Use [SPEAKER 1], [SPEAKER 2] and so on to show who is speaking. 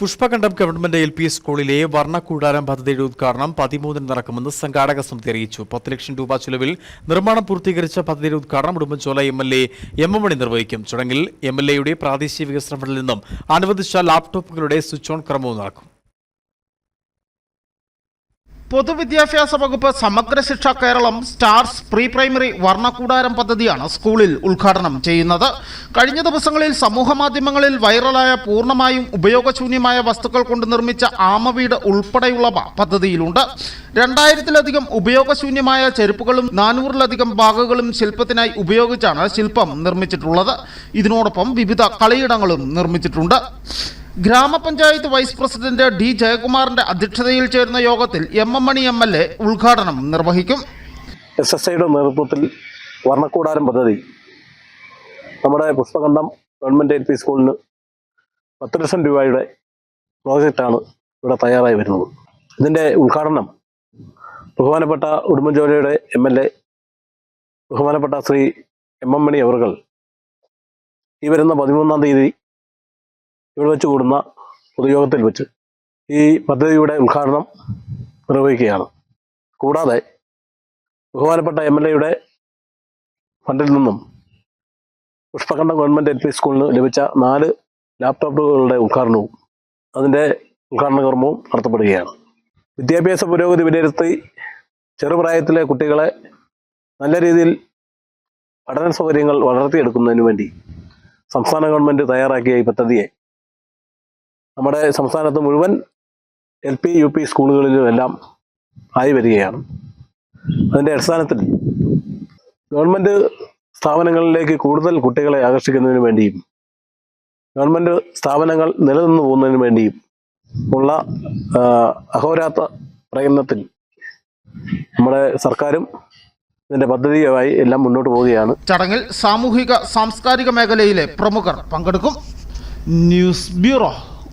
[SPEAKER 1] പുഷ്പകണ്ഠം government L P സ്കൂളിലെ വർണക്കൂടാരം പദ്ധതിയുടെ ഉദ്ഘാടനം പതിമൂന്നിന് നടക്കുമെന്ന് സംഘാടക സമിതി അറിയിച്ചു. പത്ത് ലക്ഷം രൂപ ചെലവിൽ നിർമ്മാണം പൂർത്തീകരിച്ച പദ്ധതിയുടെ ഉദ്ഘാടനം Udumbanchola M L A M M Mani നിർവഹിക്കും. ചടങ്ങിൽ എം എൽ എയുടെ പ്രാദേശിക വികസന ഫണ്ടിൽ നിന്നും അനുവദിച്ച ലാപ്ടോപ്പുകളുടെ സ്വിച്ച് ഓൺ ക്രമവും നടക്കും.
[SPEAKER 2] പൊതുവിദ്യാഭ്യാസ വകുപ്പ് Samagra Shiksha Keralam stars pre primary വർണക്കൂടാരം പദ്ധതിയാണ് സ്കൂളിൽ ഉദ്ഘാടനം ചെയ്യുന്നത്. കഴിഞ്ഞ ദിവസങ്ങളിൽ സമൂഹ മാധ്യമങ്ങളിൽ വൈറലായ പൂർണമായും ഉപയോഗശൂന്യമായ വസ്തുക്കൾ കൊണ്ട് നിർമ്മിച്ച ആമവീട് ഉൾപ്പെടെയുള്ളവ പദ്ധതിയിലുണ്ട്. രണ്ടായിരത്തിലധികം ഉപയോഗശൂന്യമായ ചെരുപ്പുകളും നാനൂറിലധികം ബാഗുകളും ശില്പത്തിനായി ഉപയോഗിച്ചാണ് ശില്പം നിർമ്മിച്ചിട്ടുള്ളത്. ഇതിനോടൊപ്പം വിവിധ കളിയിടങ്ങളും നിർമ്മിച്ചിട്ടുണ്ട്. ഗ്രാമപഞ്ചായത്ത് വൈസ് പ്രസിഡന്റ് ഡി ജയകുമാറിന്റെ അധ്യക്ഷതയിൽ ചേരുന്ന യോഗത്തിൽ M M Mani M L A ഉദ്ഘാടനം നിർവഹിക്കും.
[SPEAKER 3] എസ് എസ് ഐയുടെ നേതൃത്വത്തിൽ വർണക്കൂടാരം പദ്ധതി നമ്മുടെ പുഷ്പകണ്ഠം ഗവൺമെന്റ് എൽ പി സ്കൂളിന് പത്ത് ലക്ഷം രൂപയുടെ പ്രോജക്റ്റാണ് ഇവിടെ തയ്യാറായി വരുന്നത്. ഇതിന്റെ ഉദ്ഘാടനം ബഹുമാനപ്പെട്ട ഉടുമ്പൻചോലയുടെ എം എൽ എ ബഹുമാനപ്പെട്ട ശ്രീ എം എം മണി അവർകൾ ഈ വരുന്ന പതിമൂന്നാം തീയതി ഇവിടെ വെച്ച് കൂടുന്ന പൊതുയോഗത്തിൽ വെച്ച് ഈ പദ്ധതിയുടെ ഉദ്ഘാടനം നിർവഹിക്കുകയാണ്. കൂടാതെ ബഹുമാനപ്പെട്ട എം എൽ എയുടെ ഫണ്ടിൽ നിന്നും പുഷ്പകണ്ഠം ഗവൺമെന്റ് എൽ പി സ്കൂളിന് ലഭിച്ച നാല് ലാപ്ടോപ്പുകളുടെ ഉദ്ഘാടനവും അതിന്റെ ഉദ്ഘാടന കർമ്മവും നടത്തപ്പെടുകയാണ്. വിദ്യാഭ്യാസ പുരോഗതി വിലയിരുത്തി ചെറുപ്രായത്തിലെ കുട്ടികളെ നല്ല രീതിയിൽ പഠന സൗകര്യങ്ങൾ വളർത്തിയെടുക്കുന്നതിന് വേണ്ടി സംസ്ഥാന ഗവൺമെന്റ് തയ്യാറാക്കിയ ഈ പദ്ധതിയെ നമ്മുടെ സംസ്ഥാനത്ത് മുഴുവൻ എൽ പി യു പി സ്കൂളുകളിലും എല്ലാം ആയി വരികയാണ്. അതിന്റെ അടിസ്ഥാനത്തിൽ ഗവൺമെന്റ് സ്ഥാപനങ്ങളിലേക്ക് കൂടുതൽ കുട്ടികളെ ആകർഷിക്കുന്നതിന് വേണ്ടിയും ഗവൺമെന്റ് സ്ഥാപനങ്ങൾ നിലനിന്ന് പോകുന്നതിന് വേണ്ടിയും ഉള്ള അഹോരാത്ര പ്രയത്നത്തിൽ നമ്മുടെ സർക്കാരും ഇതിന്റെ പദ്ധതിയുമായി എല്ലാം മുന്നോട്ട് പോവുകയാണ്.
[SPEAKER 2] ചടങ്ങിൽ സാമൂഹിക സാംസ്കാരിക മേഖലയിലെ പ്രമുഖർ പങ്കെടുക്കും. News bureau.